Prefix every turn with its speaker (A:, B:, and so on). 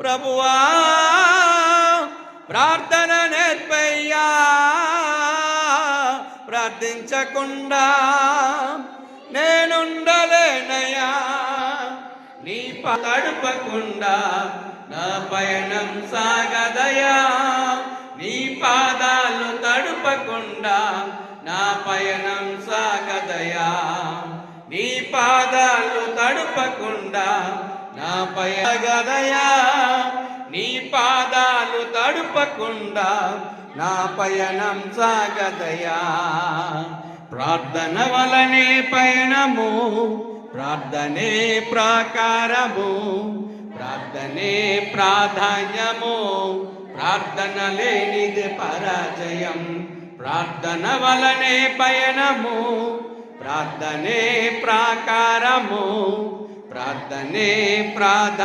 A: ప్రభువా ప్రార్థన నేర్పయ్యా ప్రార్థించకుండా నేనుండలేనయ్యా. నీ తడుపకుండా నా పయనం సాగదయా నీ పాదాలు తడుపకుండా నా పయనం సాగదయా నీ పాదాలు తడుపకుండా నా పయగదయా నీ పాదాలు తడుపకుండా నా పయనం సాగదయా. ప్రార్థన వలనే పయనము ప్రార్థనే ప్రాకారము ప్రార్థనే ప్రాధాన్యము ప్రార్థన లేనిది పరాజయం. ప్రార్థన వలనే పయనము ప్రార్థనే ప్రాకారము ప్రార్థనే ప్రాధ